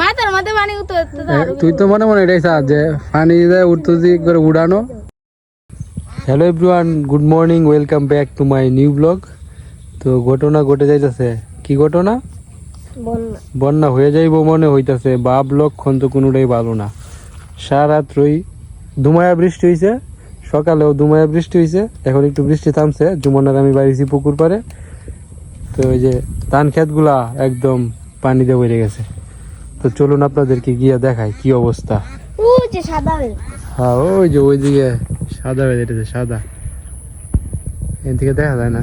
মাথার মধ্যে পানি তুই তো মনে মনে এটাই চাস যে পানি উঠতে করে উড়ানো। Hello everyone good morning welcome back to my new blog তো ঘটনা ঘটে যাইতেছে। কি ঘটনা? বন্যা। হয়ে যাইব মনে হইতাছে বাপ লক্ষণ তো কোনোটাই ভালো না। সারা রাত্রই দুমায়া বৃষ্টি হইছে সকালেও দুমায়া বৃষ্টি হইছে এখন একটু বৃষ্টি থামছে জুমনার আমি বাড়িছি পুকুর পারে তো ওই যে ধান ক্ষেতগুলা একদম পানি দিয়ে বেড়ে গেছে। তো চলুন আপনাদেরকে গিয়ে দেখাই কি অবস্থা। হ্যাঁ ওই যে ওইদিকে সাদা হয়ে যেতেছে সাদা। এদিকে দেখা যায় না।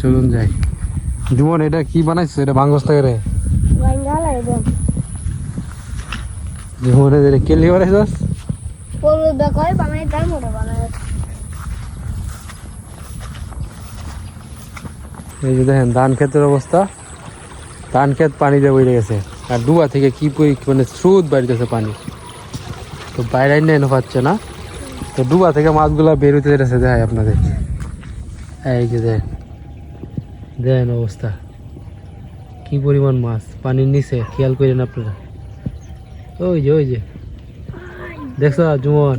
চলুন যাই। জুমন এটা কি বানাইছে এটা বাঙ্গস থেকে রে। এটা কেলি এই যে দেখেন ধান ক্ষেতের অবস্থা। ধান ক্ষেত পানি দিয়ে বইরে গেছে। আর ডুবা থেকে কি মানে স্রোত বাড়িতেছে পানি। তো বাইরে নিয়ে এনে পাচ্ছে না। তো ডুবা থেকে মাছগুলা বেরোতে যেতেছে দেখায় আপনাদেরকে এই যে দেখেন দেখেন অবস্থা। কি পরিমাণ মাছ, পানির নিচে, খেয়াল করেন আপনারা। ওই যে ওই যে। দেখছ জুমন?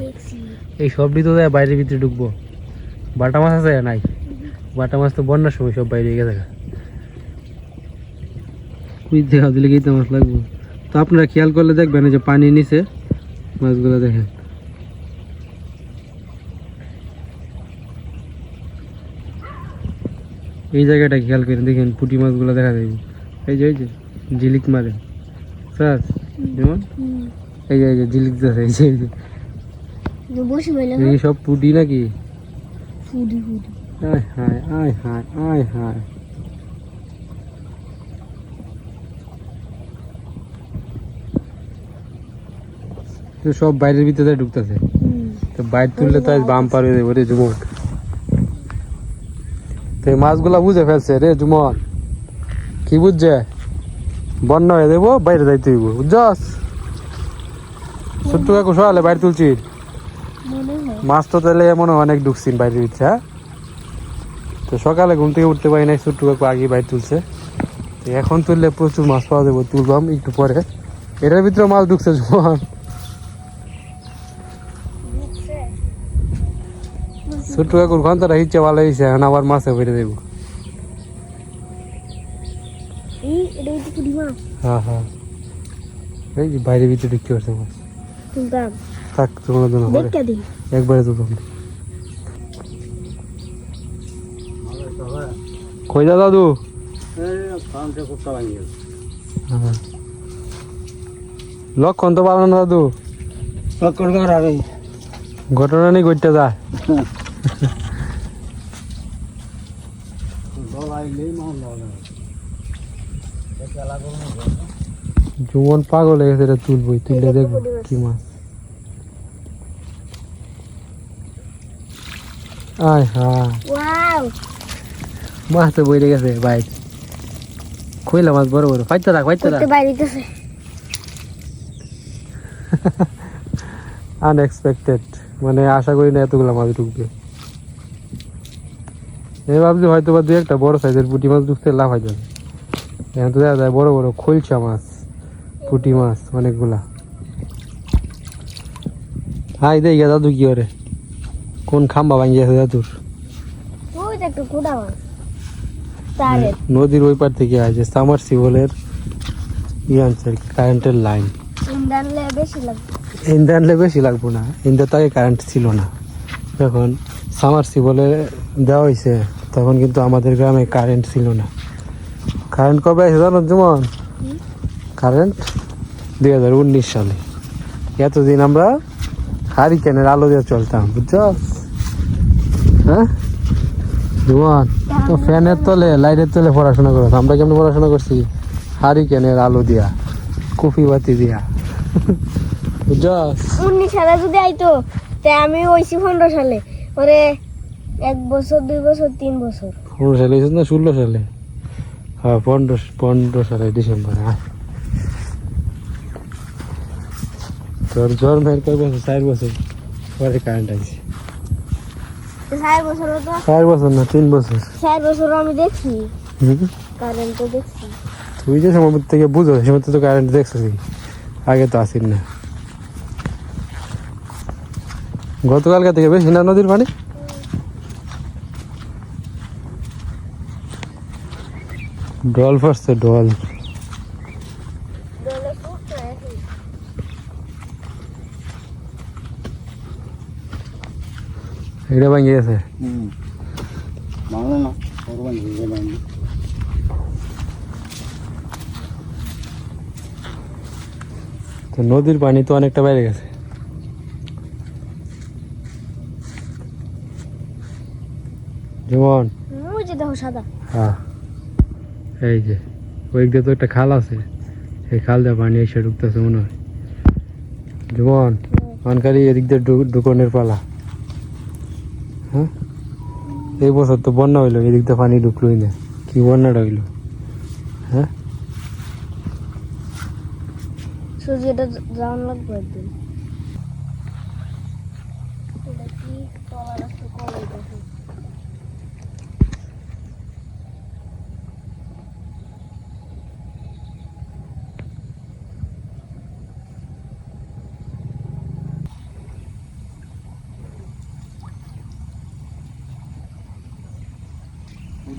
এই সবটি তো দেয় বাইরের ভিতরে ঢুকবো। বাটা মাছ আছে নাই? বাটা মাছ তো বন্যার সময় সব বাইরে গেছে কুই দেখা দিলে গেইতে মাছ লাগবো। তো আপনারা খেয়াল করলে দেখবেন যে পানি নিচে মাছগুলো দেখেন। এই জায়গাটা খেয়াল করেন দেখেন পুঁটি মাছগুলো দেখা যায়। এই যে এই যে ঝিলিক মারে। স্যার যেমন? এই যে এই যে ঝিলিক যাচ্ছে এই যে এই যে। এই সব পুঁটি নাকি? ফুডি ফুডি আয় হায় আয় হায় আয় হায়। সব বাইরের ভিতরে ঢুকতেছে। তো বাইরে তুললে তো আজ বাম পার হয়ে যাবে রে জুমন। তো এই মাছগুলা বুঝে ফেলছে রে জুমন। কি বুঝছে? বন্য হয়ে দেবো বাইরে যাইতে হইব। বুঝছস? ছোট্ট কাকু সকালে বাইরে তুলছি। মাছ তো তাহলে এমন অনেক ঢুকছিন বাইরের ভিতরে হ্যাঁ? তো সকালে ঘুম থেকে উঠতে পারি নাই ছোট্ট কাকু আগে বাইরে তুলছে। এখন তুললে প্রচুর মাছ পাওয়া যাবে তুলবাম একটু পরে। এটার ভিতরে মাছ ঢুকছে জুমন। ছোট্ট কাকুর ঘন্টাটা হিচ্ছে ভালো হয়েছে এখন আবার মাছে বেড়ে দেবো। হ্যাঁ হ্যাঁ এই যে বাইরের ভিতরে ঢুকতে পারছে মাছ। থাক তোমার জন্য একবারে তুলতাম কই যা দাদু। হ্যাঁ। লক্ষণ তো পারো না দাদু? ঘটনা নেই ঘটতে যায় জুমন পাগল হয়ে গেছে এটা তুলবই তুললে দেখব কি মাছ। আয় হ্যাঁ। মাছ তো বইরে গেছে বাইক কইলা মাছ বড় বড় ফাইতে রাখ ফাইতে রাখ আনএক্সপেক্টেড মানে আশা করি না এতগুলো মাছ ঢুকবে। এই ভাবছি হয়তো বা দু একটা বড় সাইজের পুঁটি মাছ ঢুকতে লাভ হয়ে যাবে। এখন তো দেখা যায় বড় বড় খৈলসা মাছ পুঁটি মাছ অনেকগুলা। হাই দেখ গিয়া দাদু কি করে? কোন খাম্বা দাদুর? কুড়া মাছ। তারে। নদীর ওই পার থেকে আছে সামার সিবলের ই আনছে কারেন্টের লাইন। ইন্দানলে বেশি লাগবে। না ইন্দা তো আগে কারেন্ট ছিল না। যখন সামার সিবলে দেওয়া হয়েছে তখন কিন্তু আমাদের গ্রামে কারেন্ট ছিল না। কারেন্ট কবে আছে জানো যেমন কারেন্ট দুই হাজার উনিশ সালে। এতদিন আমরা হারিকেনের আলো দিয়ে চলতাম, বুঝছ? হ্যাঁ? তো ফ্যানের তলে লাইটের তলে পড়াশোনা করো আমরা কেমন পড়াশোনা করছি? হারিকেনের আলো দিয়া, কফি বাতি দিয়া। বুঝছস উনিশ সালে যদি আইতো, তে আমি ওইছি পনেরো সালে। ওরে এক বছর দুই বছর তিন বছর। পনেরো সালে হয়েছে না ষোলো সালে? হ্যাঁ পনেরো পনেরো সালে ডিসেম্বরে হ্যাঁ তোর জ্বর মেয়ের কয় বছর? চার বছর। পরে কারেন্ট আছে চার বছর না তিন বছর। চার বছর আমি হুম। কারেন্ট তো দেখছি। তুই যে সময় থেকে বুঝো সে তো কারেন্ট দেখছিস আগে তো আসিস না। গতকালকে থেকে বেশি না নদীর পানি? ডল পড়ছে ডল। এটা ভাঙে গেছে। তো নদীর পানি তো অনেকটা বাইরে গেছে। যেমন ওই যে দেখো সাদা। হ্যাঁ। এই যে ওই দিকে তো একটা খাল আছে এই খাল দিয়ে পানি এসে ঢুকতেছে মনে হয়। যেমন অনকারী এদিক দিয়ে ঢুকনের পালা। হ্যাঁ? এই বছর তো বন্যা হইল এদিক দিয়ে পানি ঢুকলোই না। কি বন্যাটা হইল হ্যাঁ? সুজি এটা যাওয়ান লাগবে একদিন এটা কি কলা রাস্তা কলাই দেখো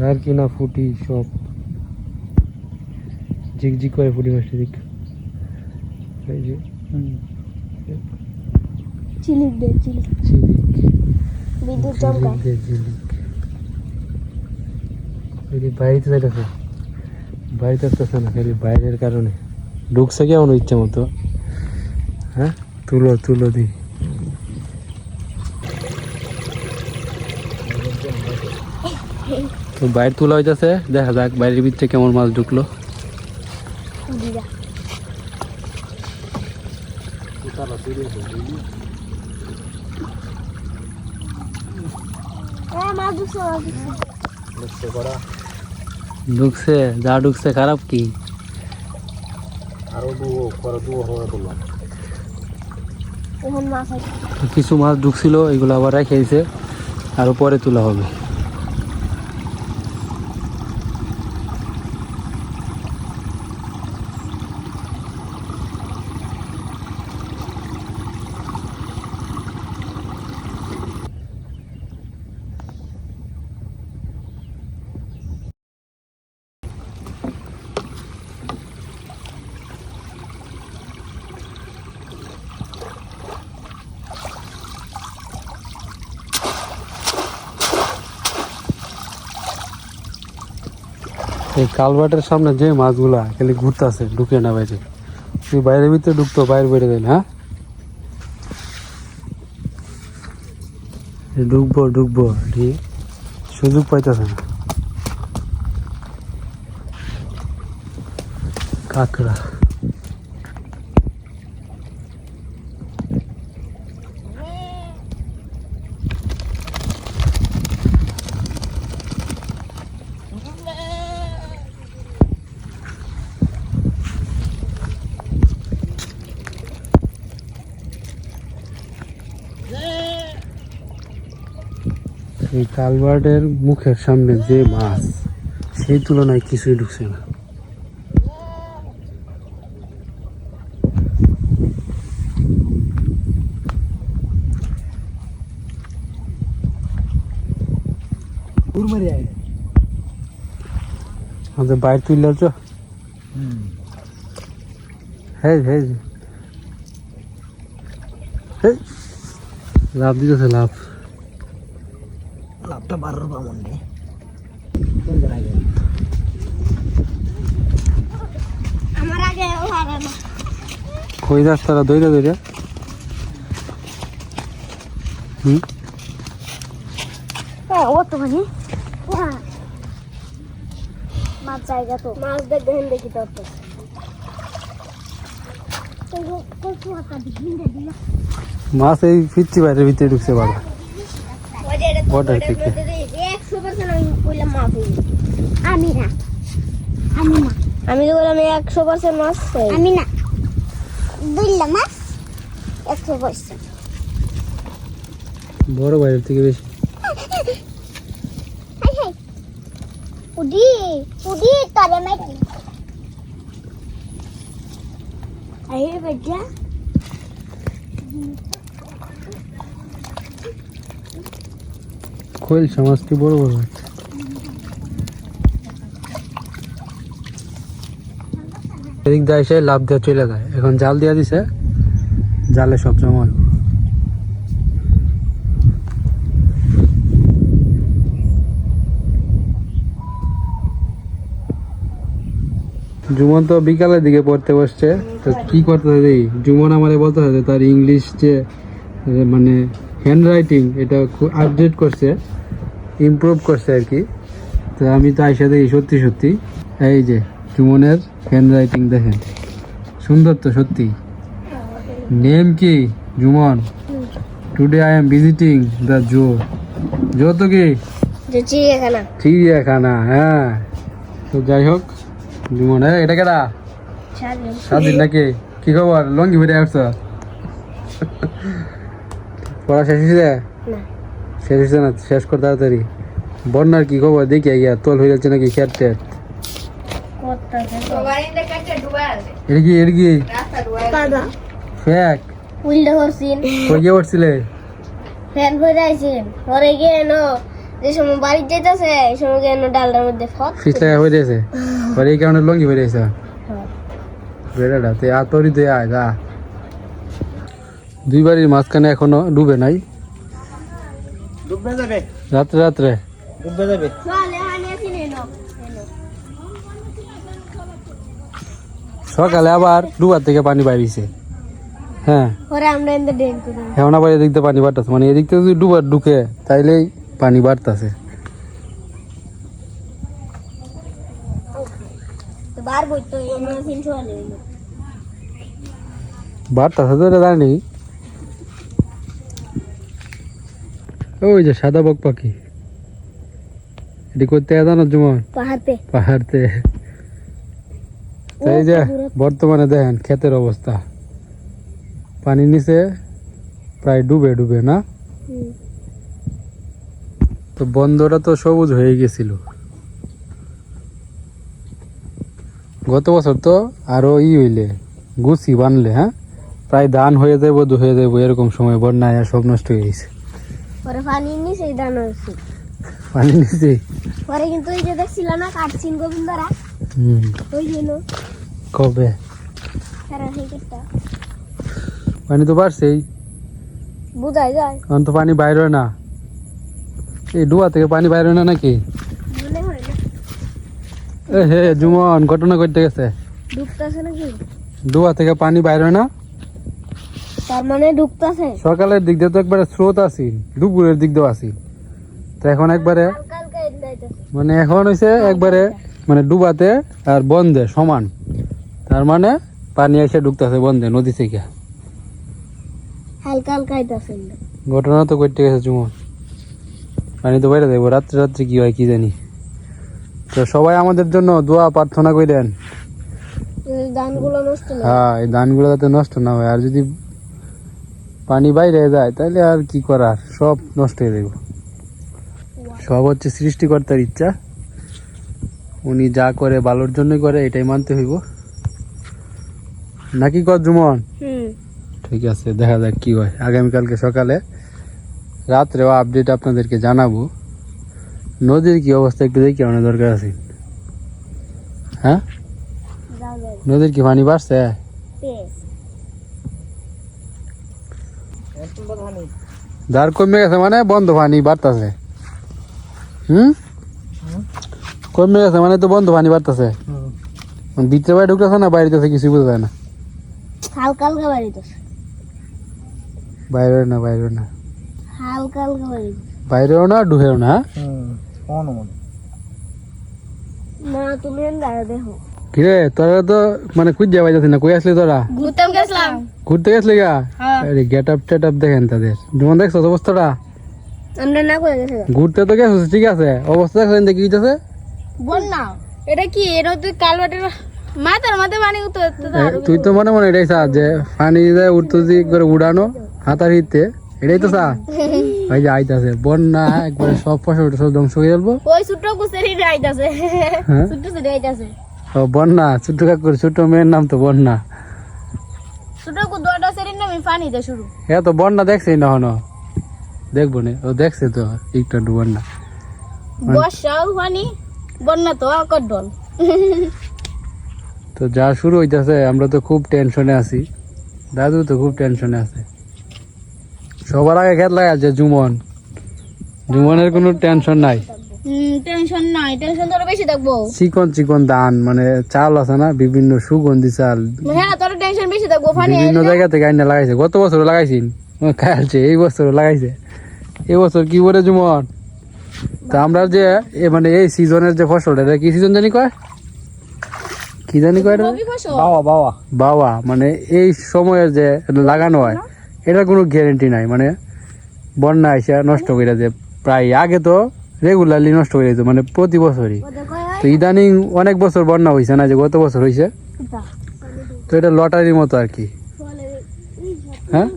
গার কিনা ফুটি সব। ঝিকঝিক করে ফুটি মাছটি দিক এই যে। চিলিক দে চিলিক ঝিলিক বিদ্যুৎ চমকা। এই যে বাড়িতে যাইতেছে। বাড়িতে আসতেছে না খালি বাইরের কারণে। ঢুকছে কেমন ইচ্ছে মতো? হ্যাঁ? তুলো তুলো দি। তো বাইরে তোলা হইতেছে দেখা যাক বাইরের ভিতরে কেমন মাছ ঢুকলো। হ্যাঁ ঢুকছে মাছ ঢুকছে। ঢুকছে যা ঢুকছে খারাপ কি? কিছু মাছ ঢুকছিল এগুলো আবার রেখেছে আরও পরে তোলা হবে। এই কালভার্টের সামনে যে মাছগুলা খালি ঘুরতেছে ঢুকে না বাইরে। তুই বাইরের ভিতরে ঢুকতো, বাইরে বেড়ে দেন হ্যাঁ? ঢুকবো ঢুকবো সুযোগ পাইতেছে না। কাঁকড়া। এই কালভার্টের মুখের সামনে যে মাছ, সেই তুলনায় কিছুই ঢুকছে না। উড়মারি আয় আমাদের বাইরে তুললে তো হুম হ্যাঁ হ্যাঁ লাভ দিতেছে, লাভ। লাভটা বারোর পাবন রে আমার ও কই যাস তারা? দইরা দইরা। হুম? হ্যাঁ ও তো মানে? হ্যাঁ। মাছ জায়গা তো। মাছ দেখবেন দেখি তো। তো মাছ এই ফিরছি বাইরের ভিতরে ঢুকছে বারো Border থেকে। আমি বললাম মাছ গেছে। আমি না আমি না আমি তো বললাম একশো পার্সেন্ট মাছ আমি না দুইলা মাছ একশো পয়সা বড় বাইরের থেকে বেশি। হাই হাই উডি উডি তরে মাইটি আরে বেটা খোল মাছটি বড় বড়। হচ্ছে এদিক দিয়ে এসে লাভ দিয়ে চলে যায়। এখন জাল দিয়ে দিছে, জালে সব জমা জুমন তো বিকালের দিকে পড়তে বসছে, তো কি করতে হবে জুমন আমার বলতে হবে তার ইংলিশ যে মানে হ্যান্ড রাইটিং এটা আপডেট করছে। ইমপ্রুভ করছে আর কি। তো আমি তো আইসা দেখি সত্যি সত্যি। এই যে জুমনের হ্যান্ড রাইটিং দেখেন। সুন্দর তো সত্যি। নেম কি Jumon today I am visiting the zoo zoo তো কি? চিড়িয়াখানা চিড়িয়াখানা হ্যাঁ। তো যাই হোক জুমন হ্যাঁ এটা কেটা স্বাধীন। নাকি? কি খবর? লঙ্গি ভরে আসছ? পড়া শেষ হয়েছে? না। শেষ হয়েছে না শেষ কর তাড়াতাড়ি। বন্যার কি খবর? দেখি গিয়া তোল হয়ে যাচ্ছে নাকি ফ্যাক উল্টে করছিন কই উঠছিলে? ফ্যান ভরে আইছেন পরে গিয়ে এনো যে সময় বাড়ি যেতেছে এই সময় গিয়ে ডালটার মধ্যে ফট ফিস হয়ে গেছে পরে এই কারণে লঙ্গি হয়ে গেছে বেড়াটা আয় দুই বাড়ির মাঝখানে এখনও ডুবে নাই। ডুববে যাবে রাত্রে রাত্রে ডুববে যাবে চলে হানি আছি এনো এনো সকালে আবার ডুবার থেকে পানি বাইরিছে। হ্যাঁ। পরে আমরা এনতে ডেন করি। এখন আবার এদিক দিয়ে পানি বাড়তেছে। মানে এদিক থেকে যদি ডুবার ঢুকে তাইলেই পানি বাড়তেছে। তো বার বইতো আমরা তিনশো আলে হইল। বাড়তেছে তো এটা জানি। ওই যে সাদা বক পাখি। এটি করতে জানো জুমন পাহাড়তে। এই যে বর্তমানে দেখেন ক্ষেতের অবস্থা। পানি নিচে প্রায় ডুবে ডুবে না? তো বন্ধটা তো সবুজ হয়ে গেছিল। গত বছর তো আরও ই হইলে গুছি বানলে হ্যাঁ? প্রায় ধান হয়ে যাব দু হয়ে যাব এরকম সময় বন্যায় সব নষ্ট হয়ে গেছে। পরে পানি নিচে দান হয়েছে। পানি নিচে পরে কিন্তু ওই যে দেখছিল না কাটছিন গোবিন্দরা? হুম। ওই জন্য। কবে? পানি তো বাড়ছেই। বোঝাই যায়। এখন তো পানি বাইর না। এই ডুয়া থেকে পানি বাইর না নাকি? এ হে জুমন ঘটনা করতে গেছে। ঢুকতেছে নাকি? ডুয়া থেকে পানি বাইর না? তার মানে ঢুকতেছে। সকালের দিক দিয়ে তো একবারে স্রোত আসিল দুপুরের দিক দিয়েও আসিল তো এখন একবারে। মানে এখন হয়েছে একবারে মানে ডুবাতে আর বন্ধে সমান। তার মানে পানি এসে ঢুকতেছে বন্ধে নদী থেকে হালকা হালকা আইতাছে। ঘটনা তো করতে গেছে চুমন পানি তো বাইরে দেবো রাত্রে রাত্রে কি হয় কি জানি। তো সবাই আমাদের জন্য দোয়া প্রার্থনা করেন ধানগুলো নষ্ট হ্যাঁ এই ধানগুলো যাতে নষ্ট না হয়। আর যদি পানি বাইরে যায় তাহলে আর কি করার? সব নষ্ট হয়ে যাবে সব হচ্ছে সৃষ্টিকর্তার ইচ্ছা। উনি যা করে ভালোর জন্যই করে এটাই মানতে হইব। নাকি হুম। ঠিক আছে দেখা যাক কি হয়। আগামীকালকে সকালে রাত্রেও আপডেট আপনাদেরকে জানাব। নদীর কি অবস্থা একটু দেখি আমাদের দরকার আছে। হ্যাঁ? নদীর কি পানি বাড়ছে? পে কমে গেছে মানে বন্ধ পানি বাড়তেছে। হুম? কমে গেছে মানে তো বন্ধ পানি বাড়তেছে। ভিতরে বাইরে ঢুকতেছে না বাইরেতেছে কিছু বোঝা যায় না। হালকা হালকা বাড়িতেছে বাইরে না বাইরে না। হালকা হালকা বাড়িতেছে বাইরেও না ডুবেও না হ্যাঁ? না তুমি দেখো। কিরে তোরা তো মানে খুঁজে পাইতেছিস না কই আসলি তোরা? ঘুরতে গেছলি গা? হ্যাঁ। আরে গেট আপ টেট আপ দেখেন তাদের। যেমন দেখছ অবস্থাটা? আমরা না করে গেছে ঘুরতে তো গেছো ঠিক আছে। অবস্থা দেখছেন দেখি হইতেছে বল না। এটা কি এটা তুই কালবাটের মাথার পানি উঠতে তুই তো মনে মনে এটাই চা যে পানি যায় উঠতে করে উড়ানো হাতার হিতে। এটাই তো চা? ভাই যে আইতাছে বন্যা একবারে সব ফসল সব ধ্বংস হয়ে যাব। ওই ছোট কুসেরি আইতাছে। হ্যাঁ? ছোট সেরি আইতাছে। ও বন্যা ছোট কাকুর ছোট মেয়ের নাম তো বন্যা। ছোট পানি দে শুরু। এ তো বন্যা দেখছি না হনো দেখব নে ও দেখছে তো একটু একটু বন্যা। বর্ষাও পানি বন্যা তো আকর ডল তো যা শুরু হইতেছে আমরা তো খুব টেনশনে আছি। দাদু তো খুব টেনশনে আছে। সবার আগে খেত লাগা আছে জুমন। জুমনের কোনো টেনশন নাই। টেনশন নাই টেনশন তোর বেশি থাকব। চিকন চিকন ধান মানে চাল আছে না বিভিন্ন সুগন্ধি চাল। হ্যাঁ তোর টেনশন বেশি থাকব পানি বিভিন্ন জায়গা থেকে আইনা লাগাইছে গত বছর লাগাইছিন খাইছে এই বছর লাগাইছে। এই বছর কি করে জুমন? তা আমরা যে এ মানে এই সিজনের যে ফসলটা এটা কি সিজন জানি কয়? কি জানি কয় এটা? বাবা বাবা বাবা মানে এই সময়ের যে লাগানো হয় এটার কোনো গ্যারেন্টি নাই মানে বন্যা এসে নষ্ট করে দেয়। প্রায় আগে তো রেগুলারলি নষ্ট হয়ে যেত মানে প্রতি বছরই। তো ইদানিং অনেক বছর বন্যা হয়েছে না যে গত বছর হয়েছে তো এটা লটারির মতো আর কি। হ্যাঁ?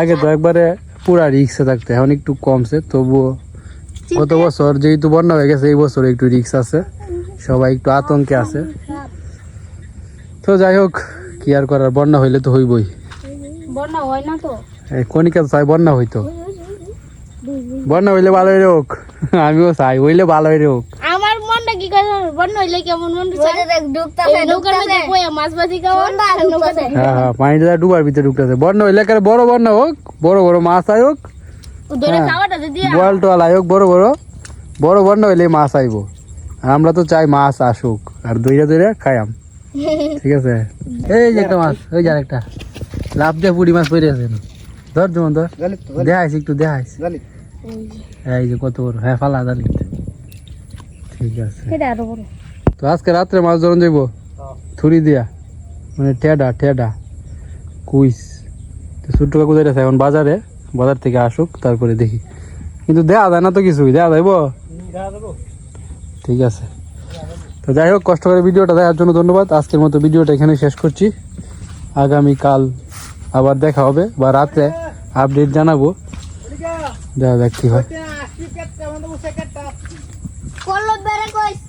আগে তো একবারে পুরা রিক্সে থাকতে এখন একটু কমছে তবুও গত বছর যেহেতু বন্যা হয়ে গেছে এই বছর একটু রিক্স আছে সবাই একটু আতঙ্কে আছে। তো যাই হোক কি আর করার বন্যা হইলে তো হইবই। বন্যা হয় না তো। এই কণিকা তো চাই বন্যা হইতো। বন্যা হইলে ভালো হইলে হোক আমিও চাই হইলে ভালো হইলে হোক আমার মনটা কি করে বন্যা হইলে কেমন মন হ্যাঁ হ্যাঁ পানিটা ডুবার ভিতরে ঢুকতেছে বন্যা হইলে বড় বন্যা হোক বড় বড় মাছ আই হোক ধরে। বল টল আই হোক বড় বড়। বড় বন্যা হইলে মাছ আইব। আর আমরা তো চাই মাছ আসুক আর দইরা দইরা খাইয়াম। ঠিক আছে? এই যে একটা মাছ ওই যে একটা লাভ দিয়ে পুরি মাছ পড়ে আছে। ধর যেমন ধর। দেখাইছি একটু দেখাইছি। এই যে কত বড়। হ্যাঁ ফালা দালি ঠিক আছে। সেটা আরও বড়। তো আজকে রাত্রে মাছ ধরন যাইব থুরি দিয়া। মানে ঠেডা ঠেডা কুইস। তো ছোট্ট কাকু যাইতেছে এখন বাজারে। বাজার থেকে আসুক তারপরে দেখি। কিন্তু দেয়া যায় না তো কিছুই। দেয়া যাইব? ঠিক আছে। তো যাই হোক কষ্ট করে ভিডিওটা দেখার জন্য ধন্যবাদ। আজকের মতো ভিডিওটা এখানে শেষ করছি। আগামী কাল আবার দেখা হবে বা রাতে আপডেট জানাব। দেখা যাক কি হয়। কল্লো বেড়ে কইস